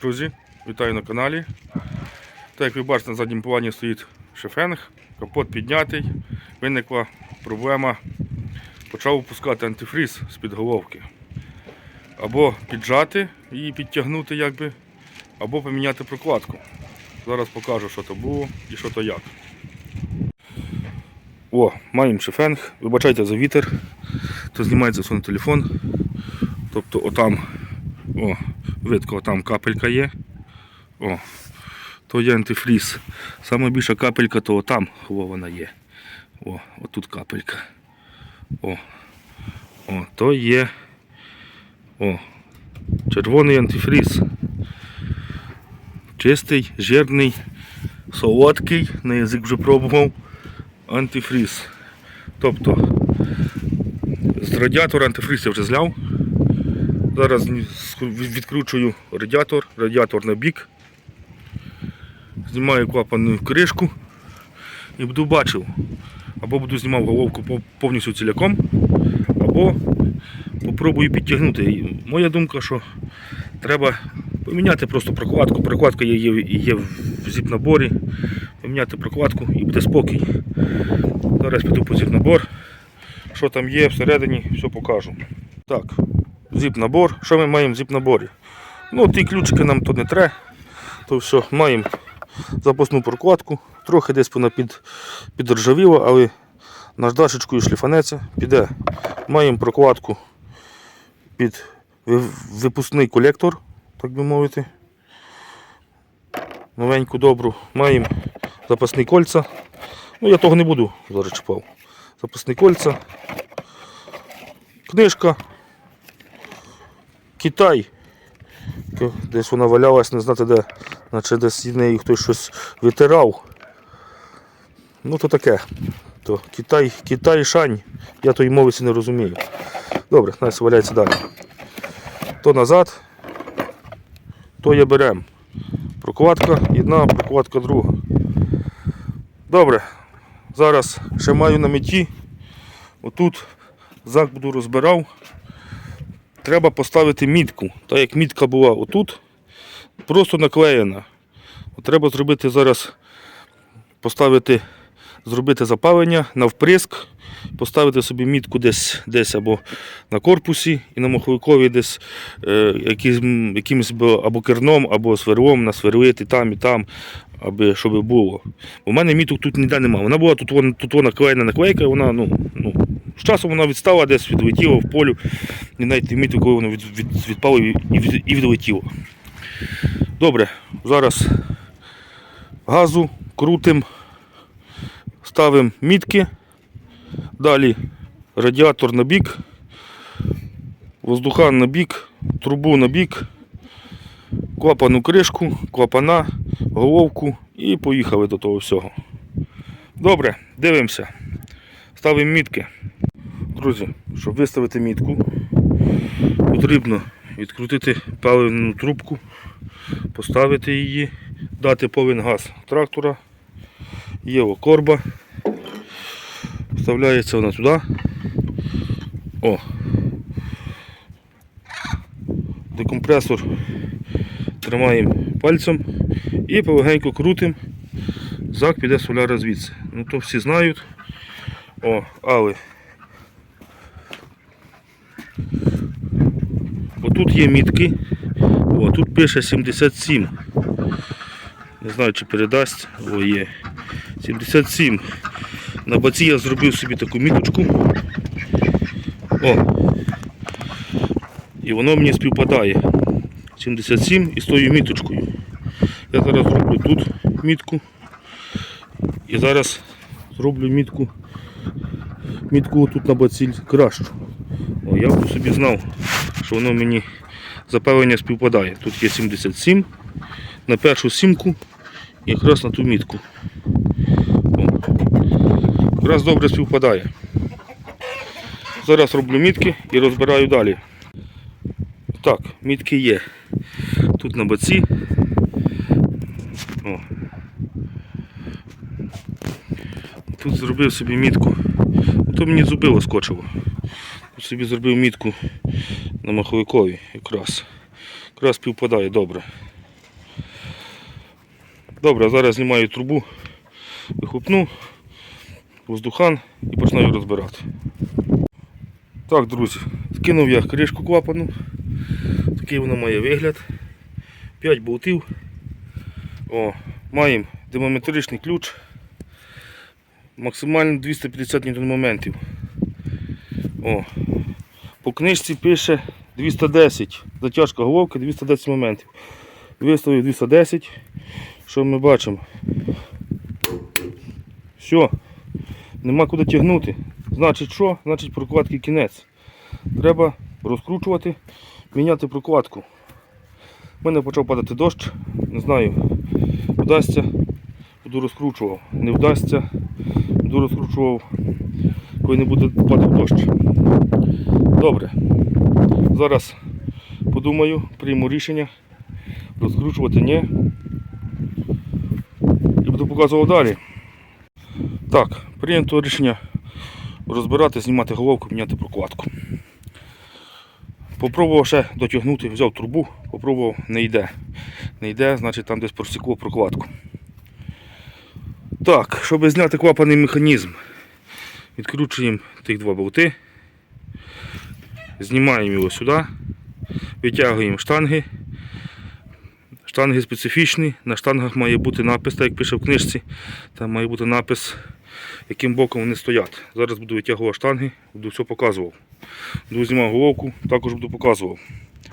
Друзі, вітаю на каналі. Так як ви бачите, на задньому плані стоїть шефенг, капот піднятий, виникла проблема, почав випускати антифріз з-під головки. Або піджати її підтягнути, якби, або поміняти прокладку. Зараз покажу, що то було і що то як. О, маємо шефенг. Вибачайте за вітер. То знімається на телефон. Тобто отам, о, видко, там капелька є. О, то є антифріз. Саме більша капелька, то там вона є. О, отут капелька. О, о, то є. О, червоний антифріз. Чистий, жирний, солодкий, на язик вже пробував. Антифріз. Тобто з радіатора антифріз я вже зляв. Зараз відкручую радіатор, радіатор на бік. Знімаю клапанну кришку і буду бачив. Або буду знімав головку повністю ціляком, або попробую підтягнути. Моя думка, що треба поміняти просто прокладку. Прокладка є, є в зіп-наборі. Поміняти прокладку і буде спокій. Зараз піду по зіп-набор. Що там є всередині, все покажу. Так, зіп-набор. Що ми маємо в зіп-наборі? Ну, ті ключики нам то не треба. То все, маємо запасну прокладку. Трохи десь вона під, підржавіла, але наждашечкою шліфанеться піде. Маємо прокладку під випускний колектор, так би мовити. Новеньку добру. Маємо запасні кольця. Ну, я того не буду зараз чіпав. Запасні кольця. Книжка. Китай. Десь вона валялась, не знати де. Наче десь з неї хтось щось витирав. Ну то таке. То Китай, Китай шань. Я тої мови не розумію. Добре, нас валяється далі. То назад, то я берем. Прокладка одна, прокладка друга. Добре. Зараз ще маю на меті. Отут зак буду розбирав. Треба поставити мітку. Так як мітка була отут, просто наклеєна. Треба зробити зараз, поставити, зробити запалення навприск, поставити собі мітку десь, десь або на корпусі і на маховикові десь е, якимсь, якимось або керном, або сверлом насверлити там і там, аби щоб було. У мене міток тут ніде немає. Вона була тут, вон- тут вона наклеєна наклейка, вона ну, ну, з часом вона відстала десь, відлетіла в полю. І навіть не коли воно від, від, відпало і, і відлетіло. Добре, зараз газу крутим, ставимо мітки, далі радіатор на бік, воздухан на бік, трубу на бік, клапану кришку, клапана, головку і поїхали до того всього. Добре, дивимося. Ставимо мітки. Друзі, щоб виставити мітку, потрібно відкрутити паливну трубку, поставити її, дати повен газ трактора. Є корба. Вставляється вона туди. О. Декомпресор тримаємо пальцем і полегенько крутимо. Зак піде соляра звідси. Ну то всі знають. О, але Отут є мітки. О, тут пише 77. Не знаю, чи передасть. О, є. 77. На баці я зробив собі таку міточку. О. І воно мені співпадає. 77 і з тою міточкою. Я зараз зроблю тут мітку. І зараз зроблю мітку. Мітку тут на баціль кращу. О, я б собі знав, що воно мені запалення співпадає. Тут є 77 на першу сімку якраз на ту мітку. Якраз добре співпадає. Зараз роблю мітки і розбираю далі. Так, мітки є. Тут на боці. О. Тут зробив собі мітку. То мені зубило скочило. Тут собі зробив мітку на маховикові якраз. Якраз співпадає добре. Добре, зараз знімаю трубу, вихлопну, воздухан і починаю розбирати. Так, друзі, скинув я кришку клапану. Такий воно має вигляд. 5 болтів. О, маємо димометричний ключ. Максимально 250 ньютон-моментів. О, по книжці пише 210. Затяжка головки 210 моментів. Виставив 210. Що ми бачимо? Все. Нема куди тягнути. Значить що? Значить прокладки кінець. Треба розкручувати, міняти прокладку. У мене почав падати дощ. Не знаю, вдасться, буду розкручував. Не вдасться, розкручував, коли не буде падати дощ. Добре. Зараз подумаю, прийму рішення. Розкручувати ні. І буду показувати далі. Так, прийнято рішення розбирати, знімати головку, міняти прокладку. Попробував ще дотягнути, взяв трубу, попробував, не йде. Не йде, значить там десь просікло прокладку. Так, щоб зняти клапаний механізм, відкручуємо тих два болти, знімаємо його сюди, витягуємо штанги. Штанги специфічні, на штангах має бути напис, так як пише в книжці, там має бути напис, яким боком вони стоять. Зараз буду витягувати штанги, буду все показував. Буду знімав головку, також буду показував.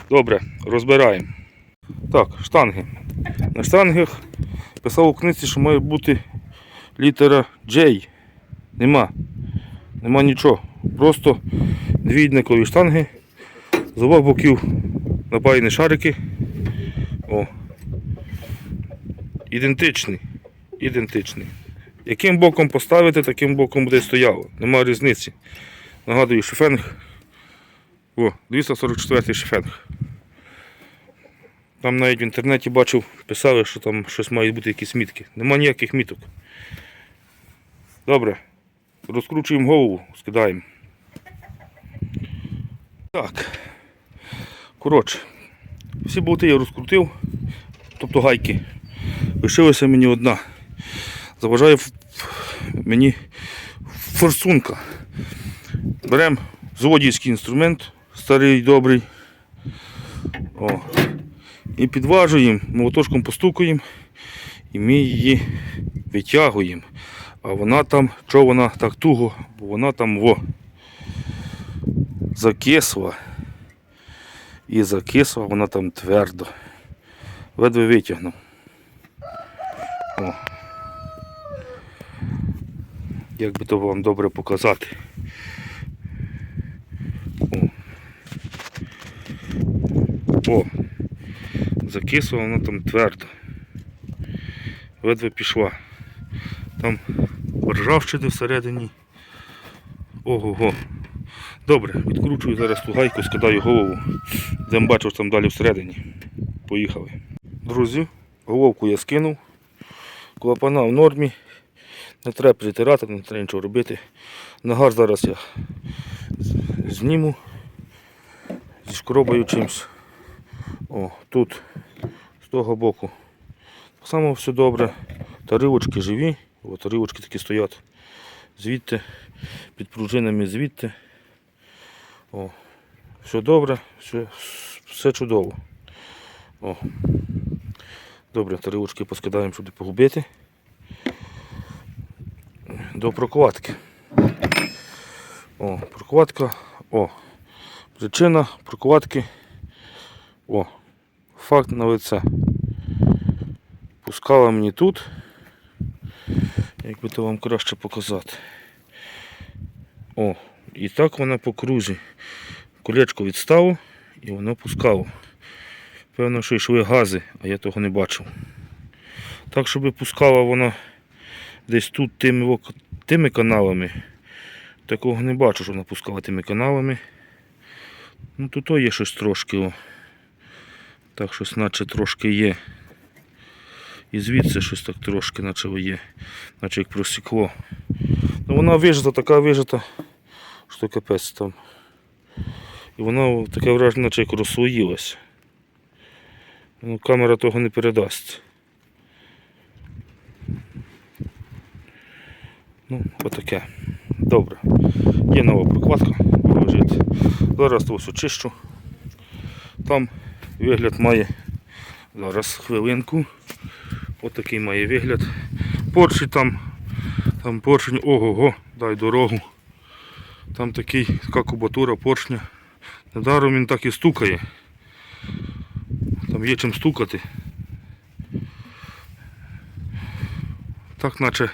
Добре, розбираємо. Так, штанги. На штангах писав у книжці, що має бути літера J. Нема. Нема нічого. Просто дві однакові штанги. З обох боків напаяні шарики. О. Ідентичний. Ідентичний. Яким боком поставити, таким боком буде стояло. Нема різниці. Нагадую, шифенг. О, 244 шифенг. Там навіть в інтернеті бачив, писали, що там щось має бути якісь мітки. Нема ніяких міток. Добре. Розкручуємо голову, скидаємо. Так. Коротше, всі болти я розкрутив, тобто гайки. Лишилася мені одна. Заважає мені форсунка. Беремо заводівський інструмент, старий добрий. О. І підважуємо, молоточком постукаємо і ми її витягуємо. А вона там, що вона так туго, бо вона там во закисла. І закисла вона там твердо. Ледве витягнув. О. Як би то вам добре показати. О. О. Закисла вона там твердо. Ледве пішла. Там ржавчини всередині. Ого-го. Добре, відкручую зараз ту гайку, скидаю голову. Йдемо бачу, що там далі всередині. Поїхали. Друзі, головку я скинув. Клапана в нормі. Не треба притирати, не треба нічого робити. Нагар зараз я зніму. Зішкробаю чимось. О, тут з того боку. Так само все добре. Таривочки живі. О, таривочки такі стоять. Звідти, під пружинами звідти. О, все добре, все, все чудово. О. Добре, таривочки поскидаємо, щоб погубити. До прокладки. О, прокладка. О. Причина прокладки. О. Факт на лице. Пускала мені тут. Як би то вам краще показати. О, і так вона по крузі. Колечко відставив і воно пускало. Певно, що йшли гази, а я того не бачив. Так, щоб пускала вона десь тут тими, тими каналами. Такого не бачу, що вона пускала тими каналами. Ну тут є щось трошки. О. Так щось наче трошки є. І звідси щось так трошки, наче є, наче як просікло. Ну, Вона вижита, така вижита, що капець там. І вона таке враження, наче як розслоїлась. Ну, Камера того не передасть. Ну, отаке. Добре. Є нова прокладка. Зараз то все чищу. Там вигляд має. Зараз хвилинку. Отакий має вигляд. Поршень там, там поршень, ого-го, дай дорогу. Там такий, така кубатура поршня. Недаром він так і стукає. Там є чим стукати. Так наче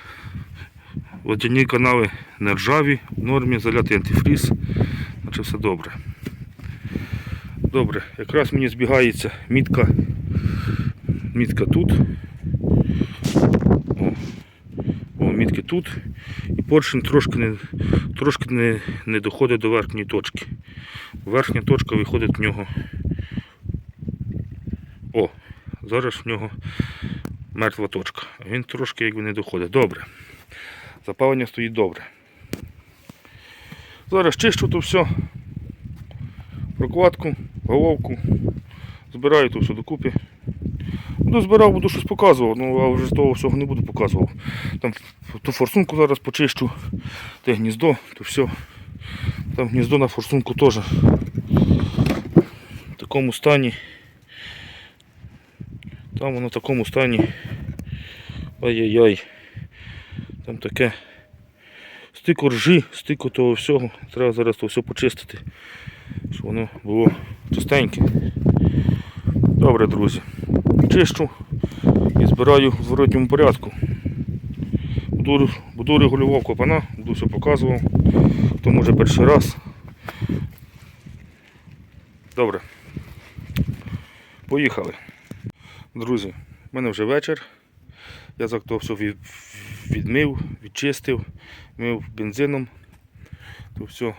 водяні канали не ржаві, в нормі, залятий антифріз, наче все добре. Добре, якраз мені збігається мітка. Мітка тут. О, о мітки тут. І поршень трошки не, трошки не, не доходить до верхньої точки. Верхня точка виходить в нього. О, зараз в нього мертва точка. Він трошки якби не доходить. Добре. Запалення стоїть добре. Зараз чищу то все. Прокладку, головку. Збираю то все докупи. Буду збирав, буду щось показував, ну а вже того всього не буду показував. Там ту форсунку зараз почищу, те гніздо, то все. Там гніздо на форсунку теж в такому стані. Там воно в такому стані. Ай-яй-яй. Там таке. Стику ржи, стику того всього. Треба зараз то все почистити. Щоб воно було чистеньке. Добре, друзі. Чищу і збираю в зворотньому порядку. Буду, буду регулював клапана, буду все показував. Хто може перший раз. Добре. Поїхали. Друзі, в мене вже вечір. Я то все відмив, відчистив, мив бензином. То все.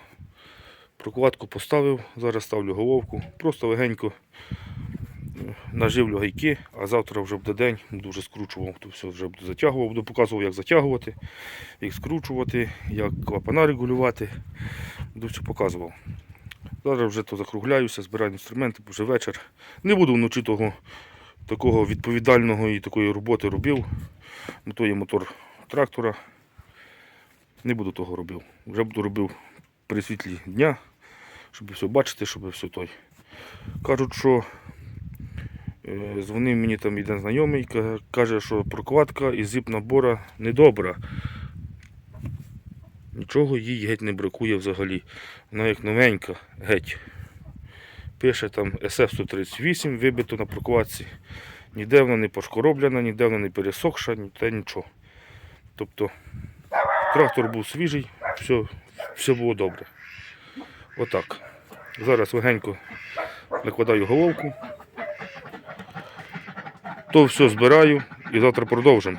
Прокладку поставив, зараз ставлю головку. Просто легенько наживлю гайки, а завтра вже буде день, буду вже скручував, то все вже буду затягував, буду показував, як затягувати, як скручувати, як клапана регулювати. Буду все показував. Зараз вже то закругляюся, збираю інструменти, бо вже вечір. Не буду вночі того такого відповідального і такої роботи робив. Бо то є мотор трактора. Не буду того робив. Вже буду робив при світлі дня, щоб все бачити, щоб все той. Кажуть, що дзвонив мені там один знайомий, каже, що прокладка із зіп набора недобра. Нічого їй геть не бракує взагалі. Вона як новенька, геть. Пише там SF-138 вибито на прокладці. Ніде вона не пошкороблена, ніде вона не пересохша, ніде нічого. Тобто трактор був свіжий, все, все було добре. Отак. Зараз легенько накладаю головку. То все збираю і завтра продовжимо.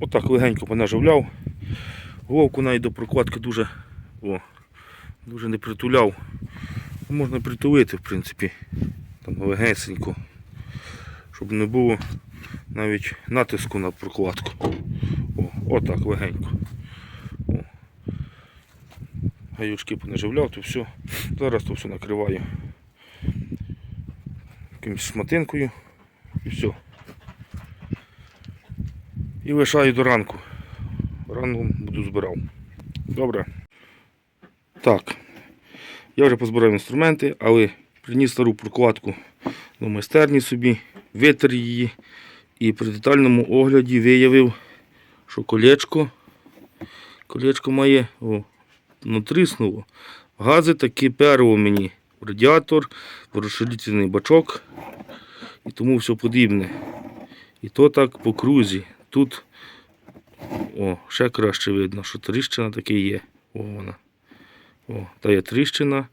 Отак легенько понаживляв. Головку навіть до прокладки дуже, о, дуже не притуляв. Можна притулити, в принципі, там легесенько, щоб не було навіть натиску на прокладку. О, отак легенько. О. Гаючки понаживляв, то все. Зараз то все накриваю якимось шматинкою і все. І лишаю до ранку. Ранком буду збирав. Добре. Так. Я вже позбирав інструменти, але приніс стару прокладку до майстерні собі, витер її і при детальному огляді виявив, що колечко, колечко має о, натріснуло. Гази таки перво мені. Радіатор, розширительний бачок і тому все подібне. І то так по крузі. Тут о, ще краще видно, що тріщина таки є. О, вона. О, та є тріщина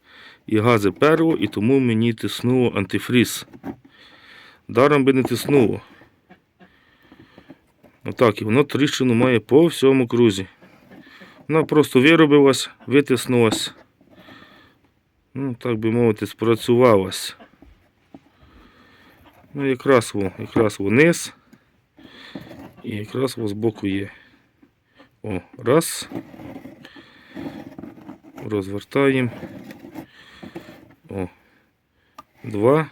і гази перво, і тому мені тиснуло антифріз. Даром би не тиснуло. Отак, і воно тріщину має по всьому крузі. Вона просто виробилась, витиснулась. Ну, так би мовити, спрацювалась. Ну, якраз во, якраз вниз. І якраз во збоку є. О, раз. Розвертаємо. О. Два.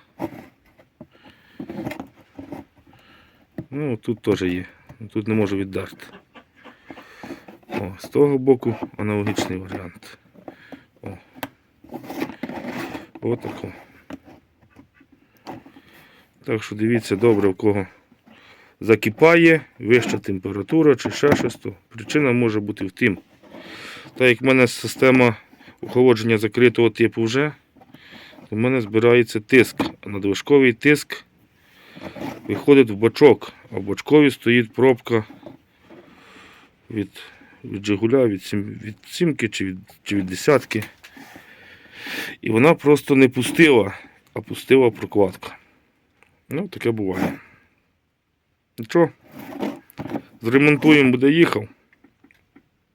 Ну, тут теж є. Тут не можу віддати. О, з того боку аналогічний варіант. О. Отако. Так що дивіться добре, в кого закипає, вища температура чи ще щось, то причина може бути в тим. Так як в мене система охолодження закритого типу вже, то в мене збирається тиск. А надвижковий тиск виходить в бачок, а в бачкові стоїть пробка від, від Жигуля, від, сім, від сімки чи від, чи від десятки. І вона просто не пустила, а пустила прокладка. Ну, таке буває. Нічого. Зремонтуємо, буде їхав.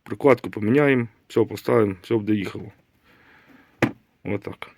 Прикладку поміняємо, все поставимо, все буде їхало. Отак.